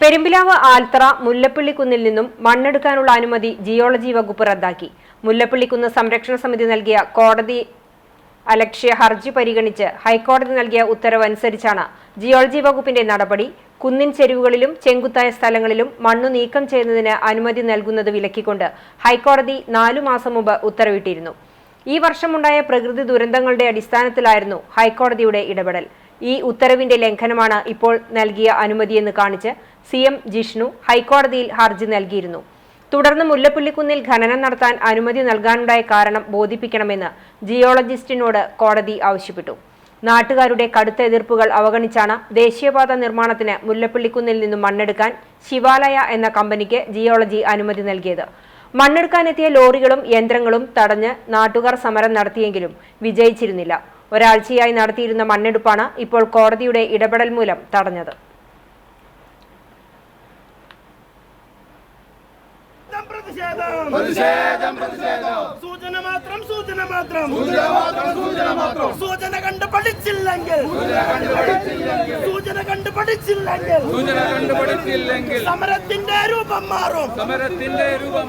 പെരുമ്പിലാവ് ആൽത്തറ മുല്ലപ്പള്ളിക്കുന്നിൽ നിന്നും മണ്ണെടുക്കാനുള്ള അനുമതി ജിയോളജി വകുപ്പ് റദ്ദാക്കി. മുല്ലപ്പള്ളിക്കുന്ന് സംരക്ഷണ സമിതി നൽകിയ കോടതി അലക്ഷ്യ ഹർജി പരിഗണിച്ച് ഹൈക്കോടതി നൽകിയ ഉത്തരവ് അനുസരിച്ചാണ് ജിയോളജി വകുപ്പിന്റെ നടപടി. കുന്നിൻ ചെരുവുകളിലും ചെങ്കുത്തായ സ്ഥലങ്ങളിലും മണ്ണു നീക്കം ചെയ്യുന്നതിന് അനുമതി നൽകുന്നത് വിലക്കിക്കൊണ്ട് ഹൈക്കോടതി നാലു മാസം മുമ്പ് ഉത്തരവിട്ടിരുന്നു. ഈ വർഷമുണ്ടായ പ്രകൃതി ദുരന്തങ്ങളുടെ അടിസ്ഥാനത്തിലായിരുന്നു ഹൈക്കോടതിയുടെ ഇടപെടൽ. ഈ ഉത്തരവിന്റെ ലംഘനമാണ് ഇപ്പോൾ നൽകിയ അനുമതിയെന്ന് കാണിച്ച് സി എം ജിഷ്ണു ഹൈക്കോടതിയിൽ ഹർജി നൽകിയിരുന്നു. തുടർന്ന് മുല്ലപ്പള്ളിക്കുന്നിൽ ഖനനം നടത്താൻ അനുമതി നൽകാനുണ്ടായ കാരണം ബോധിപ്പിക്കണമെന്ന് ജിയോളജിസ്റ്റിനോട് കോടതി ആവശ്യപ്പെട്ടു. നാട്ടുകാരുടെ കടുത്ത എതിർപ്പുകൾ അവഗണിച്ചാണ് ദേശീയപാത നിർമ്മാണത്തിന് മുല്ലപ്പള്ളിക്കുന്നിൽ നിന്നും മണ്ണെടുക്കാൻ ശിവാലയ എന്ന കമ്പനിക്ക് ജിയോളജി അനുമതി നൽകിയത്. മണ്ണെടുക്കാനെത്തിയ ലോറികളും യന്ത്രങ്ങളും തടഞ്ഞ് നാട്ടുകാർ സമരം നടത്തിയെങ്കിലും വിജയിച്ചിരുന്നില്ല. ഒരാഴ്ചയായി നടത്തിയിരുന്ന മണ്ണെടുപ്പാണ് ഇപ്പോൾ കോടതിയുടെ ഇടപെടൽ മൂലം തടഞ്ഞത്. പ്രതിഷേധം പ്രതിഷേധം. പ്രതിഷേധം സൂചന മാത്രം സൂചന മാത്രം. സൂചന മാത്രം സൂചന മാത്രം. സൂചന കണ്ട് പഠിച്ചില്ലെങ്കിൽ. സൂചന കണ്ട് പഠിച്ചില്ലെങ്കിൽ. സൂചന കണ്ടുപിടിച്ചില്ലെങ്കിൽ സമരത്തിന്റെ രൂപം മാറും. സമരത്തിന്റെ രൂപം